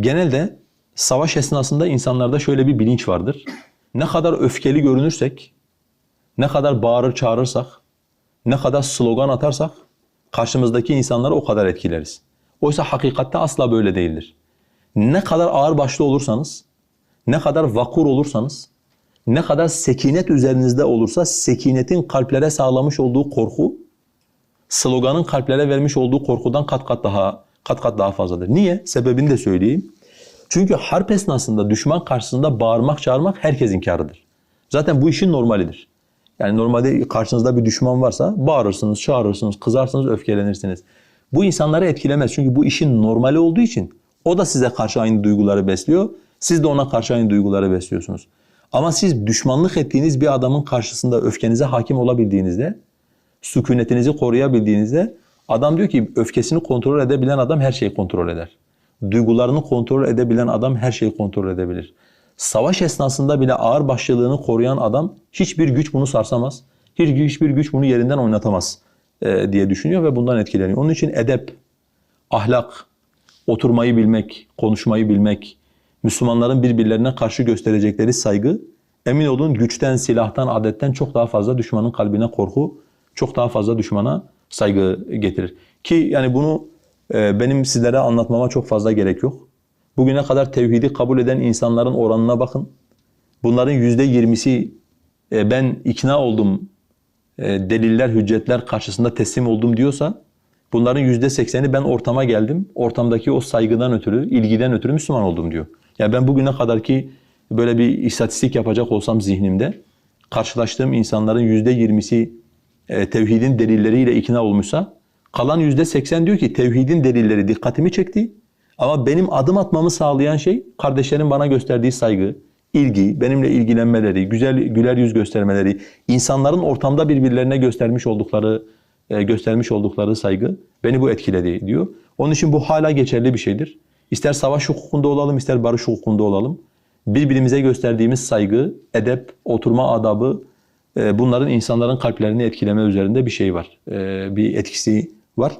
genelde savaş esnasında insanlarda şöyle bir bilinç vardır. Ne kadar öfkeli görünürsek, ne kadar bağırır çağırırsak, ne kadar slogan atarsak karşımızdaki insanları o kadar etkileriz. Oysa hakikatte asla böyle değildir. Ne kadar ağır başlı olursanız, ne kadar vakur olursanız, ne kadar sekinet üzerinizde olursa sekinetin kalplere sağlamış olduğu korku sloganın kalplere vermiş olduğu korkudan kat kat daha kat kat daha fazladır. Niye? Sebebini de söyleyeyim. Çünkü harp esnasında düşman karşısında bağırmak, çağırmak herkesin kârıdır. Zaten bu işin normalidir. Yani normalde karşınızda bir düşman varsa bağırırsınız, çağırırsınız, kızarsınız, öfkelenirsiniz. Bu insanları etkilemez. Çünkü bu işin normali olduğu için o da size karşı aynı duyguları besliyor. Siz de ona karşı aynı duyguları besliyorsunuz. Ama siz düşmanlık ettiğiniz bir adamın karşısında öfkenize hakim olabildiğinizde, sükunetinizi koruyabildiğinizde adam diyor ki öfkesini kontrol edebilen adam her şeyi kontrol eder. Duygularını kontrol edebilen adam her şeyi kontrol edebilir. Savaş esnasında bile ağır başlılığını koruyan adam hiçbir güç bunu sarsamaz. Hiç, hiçbir güç bunu yerinden oynatamaz e, diye düşünüyor ve bundan etkileniyor. Onun için edep, ahlak, oturmayı bilmek, konuşmayı bilmek, Müslümanların birbirlerine karşı gösterecekleri saygı, emin olun güçten, silahtan, adetten çok daha fazla düşmanın kalbine korku, çok daha fazla düşmana saygı getirir. Ki yani bunu e, benim sizlere anlatmama çok fazla gerek yok. Bugüne kadar tevhidi kabul eden insanların oranına bakın. Bunların yüzde yirmisi e, ben ikna oldum, e, deliller, hüccetler karşısında teslim oldum diyorsa bunların yüzde sekseni ben ortama geldim, ortamdaki o saygıdan ötürü, ilgiden ötürü Müslüman oldum diyor. Yani ben bugüne kadar ki böyle bir istatistik yapacak olsam zihnimde karşılaştığım insanların yüzde yirmisi tevhidin delilleriyle ikna olmuşsa kalan yüzde seksen diyor ki tevhidin delilleri dikkatimi çekti ama benim adım atmamı sağlayan şey kardeşlerin bana gösterdiği saygı, ilgi, benimle ilgilenmeleri, güzel güler yüz göstermeleri, insanların ortamda birbirlerine göstermiş oldukları e, göstermiş oldukları saygı beni bu etkiledi diyor. Onun için bu hala geçerli bir şeydir. İster savaş hukukunda olalım, ister barış hukukunda olalım. Birbirimize gösterdiğimiz saygı, edep, oturma adabı e, bunların insanların kalplerini etkileme üzerinde bir şey var. E, bir etkisi var.